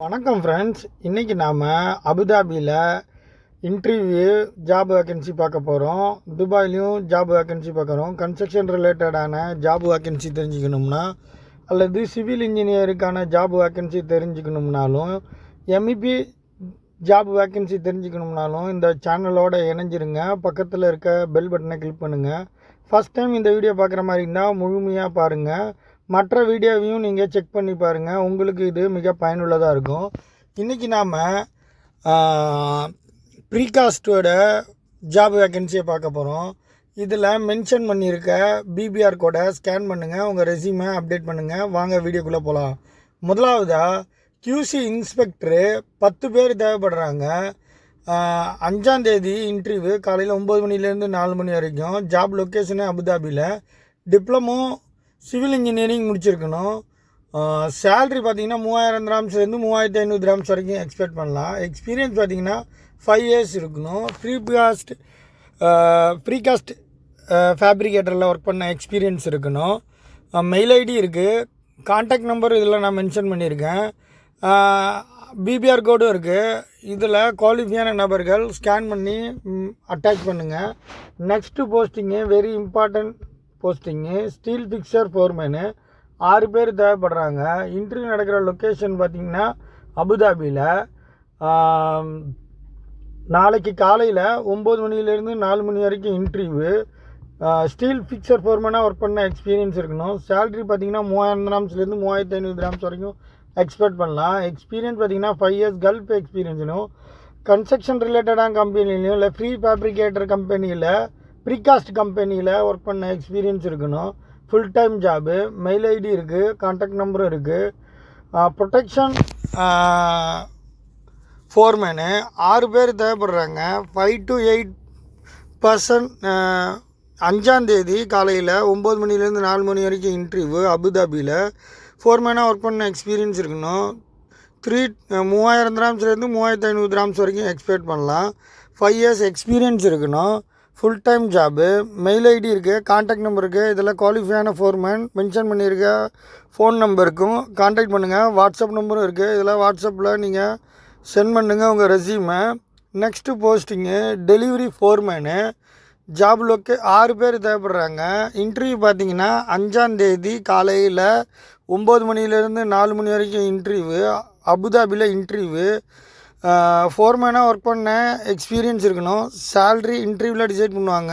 வணக்கம் ஃப்ரெண்ட்ஸ் இன்றைக்கி நாம் அபுதாபியில் இன்டர்வியூ ஜாப் வேக்கன்சி பார்க்க போகிறோம் துபாயிலையும் ஜாப் வேக்கன்சி பார்க்குறோம். கன்ஸ்ட்ரக்ஷன் ரிலேட்டடான ஜாப் வேக்கன்சி தெரிஞ்சுக்கணும்னா அல்லது சிவில் இன்ஜினியருக்கான ஜாப் வேக்கன்சி தெரிஞ்சுக்கணும்னாலும் எம்இபி ஜாப் வேக்கன்சி தெரிஞ்சுக்கணும்னாலும் இந்த சேனலோட இணைஞ்சிருங்க. பக்கத்தில் இருக்க பெல் பட்டனை கிளிக் பண்ணுங்கள் ஃபஸ்ட் டைம் இந்த வீடியோ பார்க்குற மாதிரி இருந்தால் முழுமையாக பாருங்கள் மற்ற வீடியோவையும் நீங்கள் செக் பண்ணி பாருங்கள் உங்களுக்கு இது மிக பயனுள்ளதாக இருக்கும். இன்றைக்கி நாம் ப்ரீகாஸ்டோட ஜாப் வேக்கன்சியை பார்க்க போகிறோம் இதில் மென்ஷன் பண்ணியிருக்க பிபிஆர் கோடை ஸ்கேன் பண்ணுங்கள் உங்கள் ரெசியூமை அப்டேட் பண்ணுங்கள் வாங்க வீடியோக்குள்ளே போகலாம் முதலாவதாக கியூசி இன்ஸ்பெக்டரு பத்து பேர் தேவைப்படுறாங்க. அஞ்சாந்தேதி இன்டர்வியூ காலையில் ஒம்பது மணிலேருந்து நாலு மணி வரைக்கும். ஜாப் லொக்கேஷனு அபுதாபியில் டிப்ளமோ சிவில் இன்ஜினியரிங் முடிச்சிருக்கணும். சேல்ரி பார்த்தீங்கன்னா மூவாயிரம் கிராம்ஸ்லேருந்து மூவாயிரத்தி ஐநூறு கிராம்ஸ் வரைக்கும் எக்ஸ்பெக்ட் பண்ணலாம். எக்ஸ்பீரியன்ஸ் பார்த்தீங்கன்னா ஃபைவ் இயர்ஸ் இருக்கணும். ஃப்ரீ காஸ்ட் ப்ரீகாஸ்ட் ஃபேப்ரிகேட்டரில் ஒர்க் பண்ண எக்ஸ்பீரியன்ஸ் இருக்கணும். மெயில் ஐடி இருக்குது காண்டாக்ட் நம்பர் இதில் நான் மென்ஷன் பண்ணியிருக்கேன். பிபிஆர் கோடும் இருக்குது இதில் குவாலிஃபையான நபர்கள் ஸ்கேன் பண்ணி அட்டாச் பண்ணுங்கள் next posting very important posting steel fixer foreman ஆறு பேர் தேவைப்படுறாங்க. இன்டர்வியூ நடக்கிற லொக்கேஷன் பார்த்திங்கன்னா அபுதாபியில். நாளைக்கு காலையில் ஒம்பது மணிலேருந்து நாலு மணி வரைக்கும் இன்டர்வியூ ஸ்டீல் ஃபிக்சர் ஃபோர்மேனாக ஒர்க் பண்ண எக்ஸ்பீரியன்ஸ் இருக்கணும். சேலரி பார்த்தீங்கன்னா மூவாயிரம் கிராம்ஸ்லேருந்து மூவாயிரத்தி ஐநூறு கிராம்ஸ் வரைக்கும் எக்ஸ்பெக்ட் பண்ணலாம். எக்ஸ்பீரியன்ஸ் பார்த்தீங்கன்னா ஃபைவ் இயர்ஸ் கல்ஃப் எக்ஸ்பீரியன்ஸும் கன்ஸ்ட்ரக்ஷன் ரிலேட்டடான கம்பெனிலையும் இல்லை ஃப்ரீ ஃபேப்ரிகேட்டர் கம்பெனியில் ப்ரீகாஸ்ட் கம்பெனியில் ஒர்க் பண்ண எக்ஸ்பீரியன்ஸ் இருக்கணும். Full time job mail ID இருக்குது கான்டாக்ட் நம்பரும் இருக்குது ப்ரொடெக்ஷன் ஃபோர்மேனு ஆறு பேர் தேவைப்படுறாங்க. ஃபைவ் டு எயிட் பர்சன்ட் அஞ்சாந்தேதி காலையில் ஒம்பது மணிலேருந்து நாலு மணி வரைக்கும் இன்டர்வியூ அபுதாபியில் ஃபோர்மேனாக ஒர்க் பண்ண எக்ஸ்பீரியன்ஸ் இருக்கணும். த்ரீ மூவாயிரம் கிராம்ஸ்லேருந்து மூவாயிரத்து ஐநூறு கிராம்ஸ் வரைக்கும் எக்ஸ்பெக்ட் பண்ணலாம். ஃபைவ் இயர்ஸ் எக்ஸ்பீரியன்ஸ் இருக்கணும். Full time job mail ID இருக்குது காண்டாக்ட் நம்பர் இருக்குது இதில் குவாலிஃபையான ஃபோர்மேன் மென்ஷன் பண்ணியிருக்க ஃபோன் நம்பருக்கும் காண்டாக்ட் பண்ணுங்கள் வாட்ஸ்அப் நம்பரும் இருக்குது இதில் வாட்ஸ்அப்பில் நீங்கள் சென்ட் பண்ணுங்கள் உங்கள் ரெசியூமை next posting delivery foreman job லொக்கே ஆறு பேர் தேவைப்படுறாங்க. இன்டர்வியூ பார்த்தீங்கன்னா அஞ்சாந்தேதி காலையில் ஒம்பது மணிலேருந்து நாலு மணி வரைக்கும் இன்டர்வியூ அபுதாபியில் இன்டர்வியூ ஃபோர்மேனாக ஒர்க் பண்ண எக்ஸ்பீரியன்ஸ் இருக்கணும். சேல்ரி இன்டர்வியூவில் டிசைட் பண்ணுவாங்க.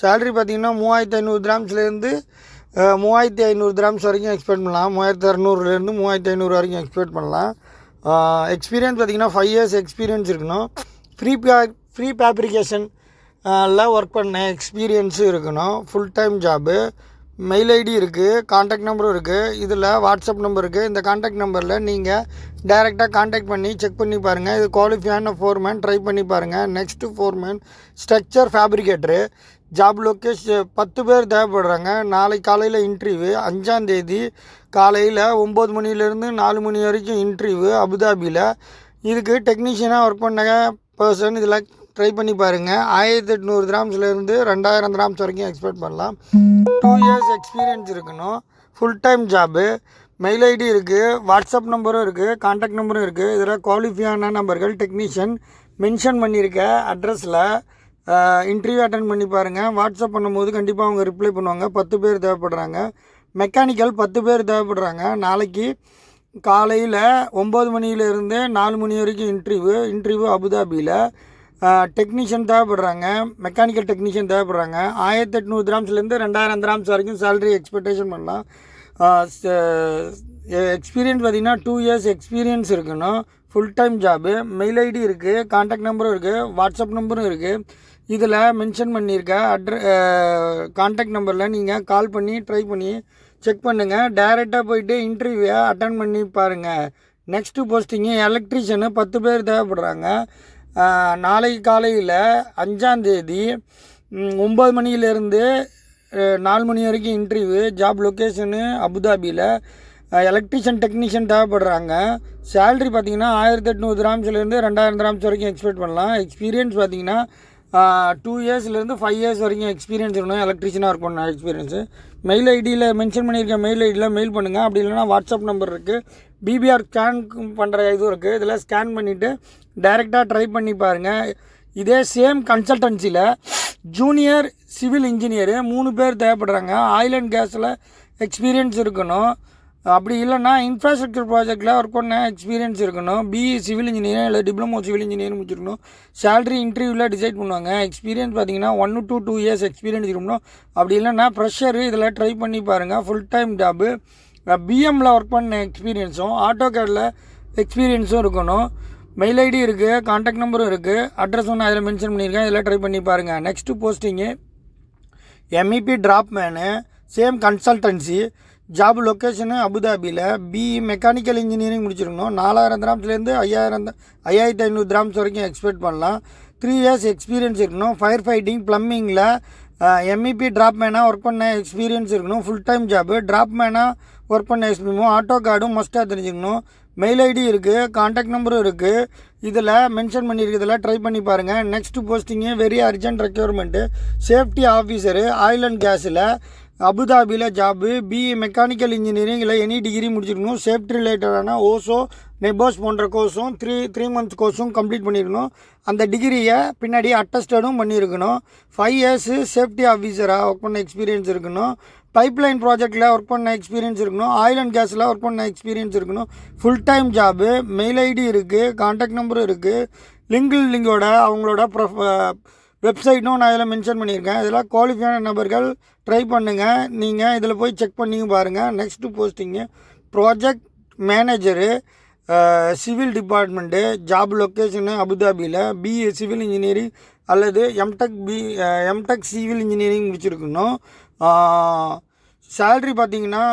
சேல்ரி பார்த்திங்கன்னா மூவாயிரத்தி ஐநூறு கிராம்ஸ்லேருந்து மூவாயிரத்தி ஐநூறு கிராம்ஸ் வரைக்கும் எக்ஸ்பெக்ட் பண்ணலாம். மூவாயிரத்தி அறநூறுலேருந்து மூவாயிரத்தி ஐநூறு வரைக்கும் எக்ஸ்பெக்ட் பண்ணலாம். எக்ஸ்பீரியன்ஸ் பார்த்தீங்கன்னா ஃபைவ் இயர்ஸ் எக்ஸ்பீரியன்ஸ் இருக்கணும். ஃப்ரீ பே ஃப்ரீ ஃபேப்ரிகேஷன் எல்லாம் ஒர்க் பண்ண எக்ஸ்பீரியன்ஸும் இருக்கணும். Full time job mail ID இருக்குது காண்டாக்ட் நம்பரும் இருக்குது இதில் வாட்ஸ்அப் நம்பர் இருக்குது இந்த காண்டாக்ட் நம்பரில் நீங்கள் டைரெக்டாக காண்டாக்ட் பண்ணி செக் பண்ணி பாருங்கள் இது குவாலிஃபையான ஃபோர்மேன் ட்ரை பண்ணி பாருங்கள் next foreman structure fabricator job location பத்து பேர் தேவைப்படுறாங்க. நாளைக்கு காலையில் இன்டர்வியூ அஞ்சாந்தேதி காலையில் ஒம்பது மணிலேருந்து நாலு மணி வரைக்கும் இன்டர்வியூ அபுதாபியில் இதுக்கு டெக்னீஷியனாக ஒர்க் பண்ண பர்சன் இதில் ட்ரை பண்ணி பாருங்கள் ஆயிரத்தி எட்நூறு கிராம்ஸ்லேருந்து ரெண்டாயிரம் கிராம்ஸ் வரைக்கும் எக்ஸ்பெக்ட் பண்ணலாம். டூ இயர்ஸ் எக்ஸ்பீரியன்ஸ் இருக்கணும். Full time job mail ID இருக்குது வாட்ஸ்அப் நம்பரும் இருக்குது காண்டாக்ட் நம்பரும் இருக்குது இதில் குவாலிஃபையான நம்பர்கள் டெக்னீஷியன் மென்ஷன் பண்ணியிருக்க அட்ரஸில் இன்டர்வியூ அட்டன் பண்ணி பாருங்கள் வாட்ஸ்அப் பண்ணும்போது கண்டிப்பாக அவங்க ரிப்ளை பண்ணுவாங்க. பத்து பேர் தேவைப்படுறாங்க. மெக்கானிக்கல் பத்து பேர் தேவைப்படுறாங்க. நாளைக்கு காலையில் ஒம்பது மணியிலேருந்து நாலு மணி வரைக்கும் இன்டர்வியூ இன்டர்வியூ அபுதாபியில். டெக்னீஷியன் தேவைப்படுறாங்க. மெக்கானிக்கல் டெக்னீஷியன் தேவைப்படுறாங்க. ஆயிரத்தி எட்நூறு கிராம்ஸ்லேருந்து ரெண்டாயிரம் கிராம்ஸ் வரைக்கும் சேலரி எக்ஸ்பெக்டேஷன் பண்ணலாம். எக்ஸ்பீரியன்ஸ் பார்த்திங்கன்னா டூ இயர்ஸ் எக்ஸ்பீரியன்ஸ் இருக்கணும் full time job mail ID இருக்குது காண்டாக்ட் நம்பரும் இருக்குது வாட்ஸ்அப் நம்பரும் இருக்குது இதில் மென்ஷன் பண்ணியிருக்க அட்ர காண்டாக்ட் நம்பரில் நீங்கள் கால் பண்ணி ட்ரை பண்ணி செக் பண்ணுங்கள் டைரெக்டாக போயிட்டு இன்டர்வியூவை அட்டன் பண்ணி பாருங்கள் நெக்ஸ்ட்டு போஸ்டிங்கு எலக்ட்ரிஷியனு பத்து பேர் தேவைப்படுறாங்க. நாளைக்கு காலையில் அஞ்சாந்தேதி ஒம்பது மணியிலேருந்து நாலு மணி வரைக்கும் இன்டர்வியூ ஜாப் லொக்கேஷனு அபுதாபியில். எலக்ட்ரிஷியன் டெக்னீஷியன் தேவைப்படுறாங்க. சேல்ரி பார்த்தீங்கன்னா ஆயிரத்தி எட்நூறு கிராம்ஸ்லேருந்து ரெண்டாயிரம் கிராம்ஸ் வரைக்கும் எக்ஸ்பெக்ட் பண்ணலாம். எக்ஸ்பீரியன்ஸ் பார்த்தீங்கன்னா டூ இயர்ஸ்லேருந்து ஃபைவ் இயர்ஸ் வரைக்கும் எக்ஸ்பீரியன்ஸ் இருக்கணும். எலக்ட்ரிஷியனாக ஒர்க் பண்ண எக்ஸ்பீரியன்ஸு மெயில் ஐடியில் மென்ஷன் பண்ணியிருக்க மெயில் ஐடியில் மெயில் பண்ணுங்கள் அப்படி இல்லைனா வாட்ஸ்அப் நம்பர் இருக்குது பிபிஆர் ஸ்கேன் பண்ணுற இதுவும் இருக்குது இதில் ஸ்கேன் பண்ணிவிட்டு டைரெக்டாக ட்ரை பண்ணி பாருங்கள் இதே சேம் கன்சல்டன்சியில் ஜூனியர் சிவில் இன்ஜினியரு மூணு பேர் தேவைப்படுறாங்க. ஆயில் அண்ட் கேஸில் எக்ஸ்பீரியன்ஸ் இருக்கணும். அப்படி இல்லைன்னா இன்ஃப்ராஸ்ட்ரக்சர் ப்ராஜெக்ட்டில் ஒர்க் பண்ண எக்ஸ்பீரியன்ஸ் இருக்கணும். பிஇ சிவில் இன்ஜினியரிங் இல்லை டிப்ளமோ சிவில் இன்ஜினியரிங் முடிச்சிருக்கணும். சேலரி இன்டர்வியூவில் டிசைட் பண்ணுவாங்க. எக்ஸ்பீரியன்ஸ் பார்த்தீங்கன்னா one to two years experience இருக்கணும். அப்படி இல்லைன்னா ப்ரெஷரு இதில் ட்ரை பண்ணி பாருங்கள் ஃபுல் டைம் ஜாபு பிஎம்மில் ஒர்க் பண்ண எக்ஸ்பீரியன்ஸும் ஆட்டோ கேடில் எக்ஸ்பீரியன்ஸும் இருக்கணும். மெயில் ஐடி இருக்குது கான்டாக்ட் நம்பரும் இருக்குது அட்ரஸும் நான் இதில் மென்ஷன் பண்ணியிருக்கேன் இதில் ட்ரை பண்ணி பாருங்கள் next posting MEP draftsman same consultancy job location அபுதாபியில் பி மெக்கானிக்கல் இன்ஜினியரிங் முடிச்சிருக்கணும். நாலாயிரம் கிராம்ஸ்லேருந்து ஐயாயிரம் ஐயாயிரத்தி ஐநூறு கிராம்ஸ் வரைக்கும் எக்ஸ்பெக்ட் பண்ணலாம். த்ரீ இயர்ஸ் எக்ஸ்பீரியன்ஸ் இருக்கணும். ஃபயர் ஃபைட்டிங் ப்ளம்பிங்கில் எம்இபி ட்ராப் மேனாக ஒர்க் பண்ண எக்ஸ்பீரியன்ஸ் இருக்கணும். ஃபுல் டைம் ஜாப்பு ட்ராப் மேனாக ஒர்க் பண்ண எக்ஸ்பீரியமும் ஆட்டோ கார்டும் மஸ்ட்டாக தெரிஞ்சுக்கணும். மெயில் ஐடி இருக்குது காண்டாக்ட் நம்பரும் இருக்குது இதில் மென்ஷன் பண்ணியிருக்கிறதுல ட்ரை பண்ணி பாருங்கள் next posting very urgent requirement safety officer oil and கேஸில் அபுதாபியில் ஜாபு பிஇ மெக்கானிக்கல் இன்ஜினியரிங் இல்லை எனி டிகிரி முடிச்சிருக்கணும். சேஃப்டி ரிலேட்டடான ஓசோ நெபோஸ் போன்ற கோர்ஸும் த்ரீ த்ரீ மந்த்ஸ் கோர்ஸும் கம்ப்ளீட் பண்ணியிருக்கணும் அந்த டிகிரியை பின்னாடி அட்டஸ்டடும் பண்ணியிருக்கணும் ஃபைவ் இயர்ஸு சேஃப்டி ஆஃபீஸராக ஒர்க் பண்ண எக்ஸ்பீரியன்ஸ் இருக்கணும். பைப்லைன் ப்ராஜெக்டில் ஒர்க் பண்ண எக்ஸ்பீரியன்ஸ் இருக்கணும். ஆயில் அண்ட் கேஸில் ஒர்க் பண்ண எக்ஸ்பீரியன்ஸ் இருக்கணும். Full time job mail ID இருக்குது கான்டாக்ட் நம்பரும் இருக்குது லிங்கில் லிங்கோட அவங்களோட ப்ரொஃப் வெப்சைட்டும் நான் இதில் மென்ஷன் பண்ணியிருக்கேன். இதில் குவாலிஃபையான நபர்கள் ட்ரை பண்ணுங்கள் நீங்கள் இதில் போய் செக் பண்ணிங்க பாருங்கள் next posting project manager civil department job location அபுதாபியில் பிஏ சிவில் இன்ஜினியரிங் அல்லது MTech B MTech civil engineering முடிச்சிருக்கணும். சேல்ரி பார்த்திங்கன்னா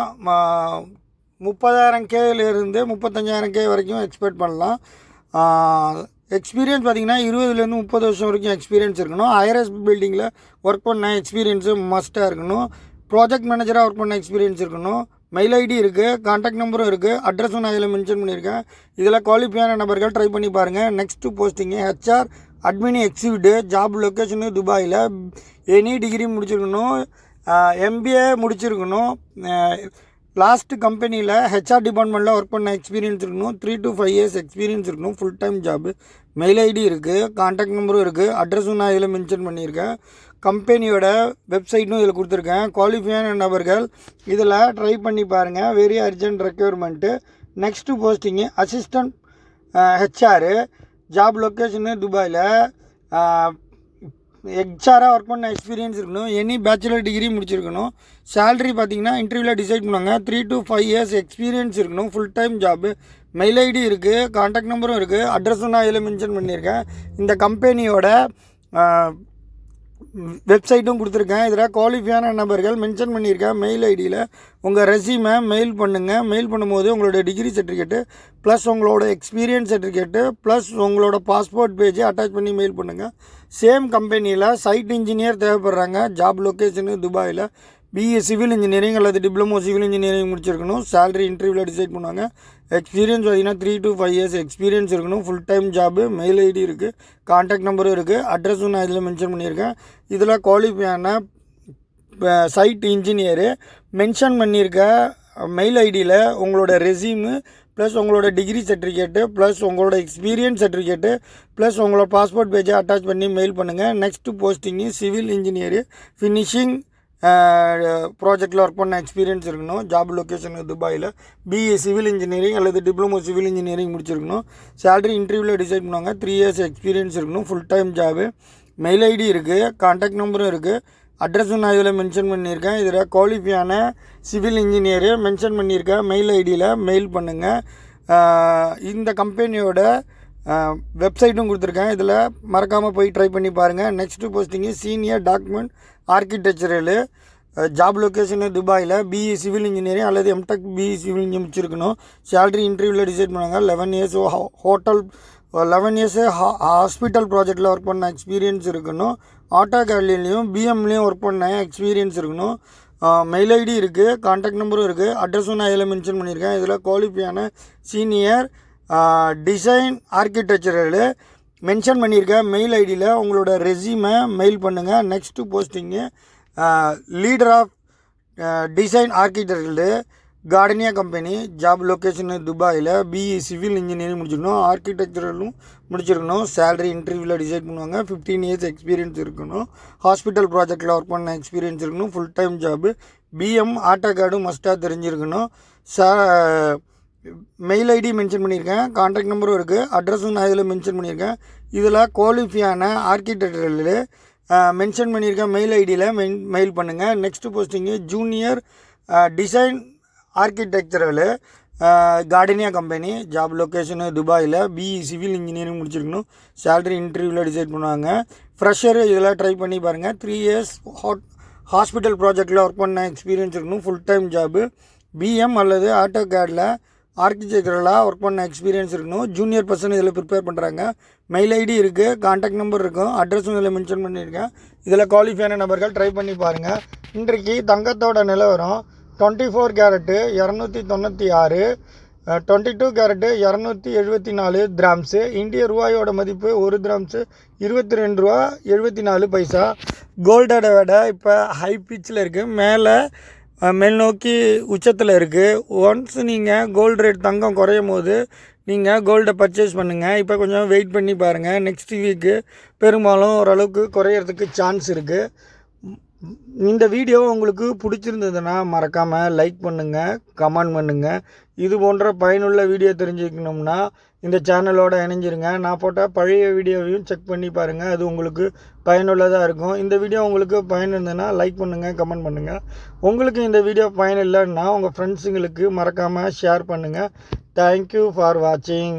முப்பதாயிரம் கேலேருந்து முப்பத்தஞ்சாயிரம் கே வரைக்கும் எக்ஸ்பெக்ட் பண்ணலாம். எக்ஸ்பீரியன்ஸ் பார்த்தீங்கன்னா இருபதுலேருந்து முப்பது வருஷம் வரைக்கும் எக்ஸ்பீரியன்ஸ் இருக்கணும். ஐஆர்எஸ் பில்டிங்கில் ஒர்க் பண்ண எக்ஸ்பீரியன்ஸு மஸ்ட்டாக இருக்கணும். ப்ராஜெக்ட் மேனேஜராக ஒர்க் பண்ண எக்ஸ்பீரியன்ஸ் இருக்கணும். மெயில் ஐடி இருக்குது காண்டாக்ட் நம்பரும் இருக்குது அட்ரஸும் நான் இதில் மென்ஷன் பண்ணியிருக்கேன். இதில் குவாலிஃபையான நபர்கள் ட்ரை பண்ணி பாருங்கள் next posting HR admin executive job location துபாயில் எனி டிகிரி முடிச்சிருக்கணும். எம்பிஏ முடிச்சிருக்கணும். லாஸ்ட்டு கம்பெனியில் ஹெச்ஆர் டிபார்ட்மெண்ட்டில் ஒர்க் பண்ண எக்ஸ்பீரியன்ஸ் இருக்கணும். Three to five years experience இருக்கணும். Full time job mail ID இருக்குது காண்டாக்ட் நம்பரும் இருக்குது அட்ரஸும் நான் இதில் மென்ஷன் பண்ணியிருக்கேன். கம்பெனியோட வெப்சைட்டும் இதில் கொடுத்துருக்கேன். குவாலிஃபையான நபர்கள் இதில் ட்ரை பண்ணி பாருங்கள் very urgent requirement next posting assistant HR job location துபாயில் ஹெச்ஆராக ஒர்க் பண்ண எக்ஸ்பீரியன்ஸ் இருக்கணும். எனி பேச்சுலர் டிகிரி முடிச்சிருக்கணும். சேலரி பார்த்தீங்கன்னா இன்டர்வியூவில் டிசைட் பண்ணுவாங்க. Three to five years experience இருக்கணும். Full time job mail ID இருக்குது காண்டாக்ட் நம்பரும் இருக்குது அட்ரஸும் நான் இதில் மென்ஷன் பண்ணியிருக்கேன். இந்த கம்பெனியோட வெப்சைட்டும் கொடுத்துருக்கேன். இதில் குவாலிஃபையான நபர்கள் மென்ஷன் பண்ணியிருக்கேன் மெயில் ஐடியில் உங்கள் ரெசியூமை மெயில் பண்ணுங்கள் மெயில் பண்ணும்போது உங்களோட டிகிரி சர்டிஃபிகேட்டு ப்ளஸ் உங்களோட எக்ஸ்பீரியன்ஸ் சர்டிஃபிகேட்டு ப்ளஸ் உங்களோட பாஸ்போர்ட் பேஜை அட்டாச் பண்ணி மெயில் பண்ணுங்கள் சேம் கம்பெனியில் சைட் இன்ஜினியர் தேவைப்படுறாங்க. ஜாப் லொக்கேஷனு துபாயில் பிஏ சிவில் இன்ஜினியரிங் அல்லது டிப்ளமோ சிவில் இன்ஜினியரிங் முடிச்சிருக்கணும். சேலரி இன்டர்வியூவில் டிசைட் பண்ணுவாங்க. எக்ஸ்பீரியன்ஸ் பார்த்தீங்கன்னா three to five years experience இருக்கணும். Full time job mail ID இருக்குது காண்டாக்ட் நம்பரும் இருக்குது அட்ரஸும் நான் இதில் மென்ஷன் பண்ணியிருக்கேன். இதில் குவாலிஃபையான சைட் இன்ஜினியரு மென்ஷன் பண்ணியிருக்க மெயில் ஐடியில் உங்களோட ரெசியூமு ப்ளஸ் உங்களோட டிகிரி சர்டிஃபிகேட்டு ப்ளஸ் உங்களோட எக்ஸ்பீரியன்ஸ் சர்டிஃபிகேட்டு ப்ளஸ் உங்களோட பாஸ்போர்ட் பேஜை அட்டாச் பண்ணி மெயில் பண்ணுங்கள் next posting civil engineer finishing ப்ராஜெக்டில் ஒர்க் பண்ண எக்ஸ்பீரியன்ஸ் இருக்கணும். ஜாப் லொக்கேஷன் துபாயில். பிஏ சிவில் இன்ஜினியரிங் அல்லது டிப்ளமோ சிவில் இன்ஜினியரிங் முடிச்சிருக்கணும். சேலரி இன்டர்வியூவில் டிசைட் பண்ணுவாங்க. த்ரீ இயர்ஸ் எக்ஸ்பீரியன்ஸ் இருக்கணும். Full time job mail ID இருக்குது கான்டாக்ட் நம்பரும் இருக்குது அட்ரஸும் நான் இதில் மென்ஷன் பண்ணியிருக்கேன். இதில் குவாலிஃபியான சிவில் இன்ஜினியரு மென்ஷன் பண்ணியிருக்கேன். மெயில் ஐடியில் மெயில் பண்ணுங்கள் இந்த கம்பெனியோட வெப்சைட்டும் கொடுத்துருக்கேன். இதில் மறக்காமல் போய் ட்ரை பண்ணி பாருங்கள் next posting senior document architectural job location துபாயில் பிஇ சிவில் இன்ஜினியரிங் அல்லது M Tech BE civil engineering முடிச்சிருக்கணும். சேலரி இன்டர்வியூவில் டிசைட் பண்ணுவாங்க. Eleven years hotel eleven years hospital ப்ராஜெக்டில் ஒர்க் பண்ண எக்ஸ்பீரியன்ஸ் இருக்கணும். ஆட்டோ கேட்லேயும் பிஎம்லேயும் ஒர்க் பண்ண எக்ஸ்பீரியன்ஸ் இருக்கணும். மெயில் ஐடி இருக்குது கான்டாக்ட் நம்பரும் இருக்குது அட்ரஸும் நான் இதில் மென்ஷன் பண்ணியிருக்கேன். இதில் குவாலிஃபையான சீனியர் டிசைன் ஆர்கிடெக்சரில் மென்ஷன் பண்ணியிருக்கேன் மெயில் ஐடியில் உங்களோட ரெஸ்யூமை மெயில் பண்ணுங்கள் next posting leader of design architect Gardenia company job location துபாயில் பிஇ சிவில் இன்ஜினியரிங் முடிச்சிருக்கணும். ஆர்கிடெக்சரலும் முடிச்சிருக்கணும். சேலரி இன்டர்வியூவில் டிசைட் பண்ணுவாங்க. ஃபிஃப்டீன் இயர்ஸ் எக்ஸ்பீரியன்ஸ் இருக்கணும். ஹாஸ்பிட்டல் ப்ராஜெக்டில் ஒர்க் பண்ண எக்ஸ்பீரியன்ஸ் இருக்கணும். Full time job PM AutoCAD மஸ்ட்டாக தெரிஞ்சிருக்கணும். சா மெயில் ஐடி மென்ஷன் பண்ணியிருக்கேன். கான்டாக்ட் நம்பரும் இருக்குது அட்ரஸும் நான் இதில் மென்ஷன் பண்ணியிருக்கேன். இதில் குவாலிஃபியான ஆர்கிடெக்டரில் மென்ஷன் பண்ணியிருக்கேன் மெயில் ஐடியில் மெயின் மெயில் பண்ணுங்கள் next posting junior design architectural Gardenia company job location துபாயில் பிஇ சிவில் இன்ஜினியரிங் முடிச்சிருக்கணும். சேலரி இன்டர்வியூவில் டிசைட் பண்ணுவாங்க. ஃப்ரெஷர் இதெல்லாம் ட்ரை பண்ணி பாருங்கள் த்ரீ இயர்ஸ் ஹாட் ஹாஸ்பிட்டல் ப்ராஜெக்டில் ஒர்க் பண்ண எக்ஸ்பீரியன்ஸ் இருக்கணும். ஃபுல் டைம் ஜாபு பிஎம் அல்லது ஆட்டோ கேடில் ஆர்கிடெக்சரலாக ஒர்க் பண்ண எக்ஸ்பீரியன்ஸ் இருக்கணும். ஜூனியர் பர்சன் இதில் ப்ரிப்பேர் பண்ணுறாங்க மெயில் ஐடி இருக்குது காண்டாக்ட் நம்பர் இருக்கும் அட்ரஸும் இதில் மென்ஷன் பண்ணியிருக்கேன். இதில் குவாலிஃபையான நபர்கள் ட்ரை பண்ணி பாருங்கள் இன்றைக்கு தங்கத்தோட நிலவரம் டுவெண்ட்டி ஃபோர் கேரட்டு இரநூத்தி தொண்ணூற்றி ஆறு டுவெண்ட்டி டூ கேரட்டு இரநூத்தி எழுபத்தி நாலு கிராம்ஸு இந்திய ரூபாயோட மதிப்பு ஒரு கிராம்ஸு இருபத்தி ரெண்டு ரூபா எழுபத்தி நாலு பைசா. கோல்டோட விட இப்போ ஹை பிச்சில் இருக்குது மேலே மேல்நோக்கி உச்சத்தில் இருக்குது ஒன்ஸ் நீங்கள் கோல்டு ரேட் தங்கம் குறையும் போது நீங்கள் கோல்டை பர்ச்சேஸ் பண்ணுங்கள் இப்போ கொஞ்சம் வெயிட் பண்ணி பாருங்கள் நெக்ஸ்ட் வீக்கு பெரும்பாலும் ஓரளவுக்கு குறையிறதுக்கு சான்ஸ் இருக்குது இந்த வீடியோ உங்களுக்கு பிடிச்சிருந்ததுன்னா மறக்காமல் லைக் பண்ணுங்கள் கமெண்ட் பண்ணுங்கள் இது போன்ற பயனுள்ள வீடியோ தெரிஞ்சுக்கணும்னா இந்த சேனலோடு இணைஞ்சிருங்க. நான் போட்ட பழைய வீடியோவையும் செக் பண்ணி பாருங்கள் அது உங்களுக்கு பயனுள்ளதாக இருக்கும். இந்த வீடியோ உங்களுக்கு பயன் இருந்ததுன்னா லைக் பண்ணுங்கள் கமெண்ட் பண்ணுங்கள் உங்களுக்கு இந்த வீடியோ பயன் இல்லைன்னா உங்கள் ஃப்ரெண்ட்ஸுங்களுக்கு மறக்காமல் ஷேர் பண்ணுங்கள் தேங்க்யூ ஃபார் வாட்சிங்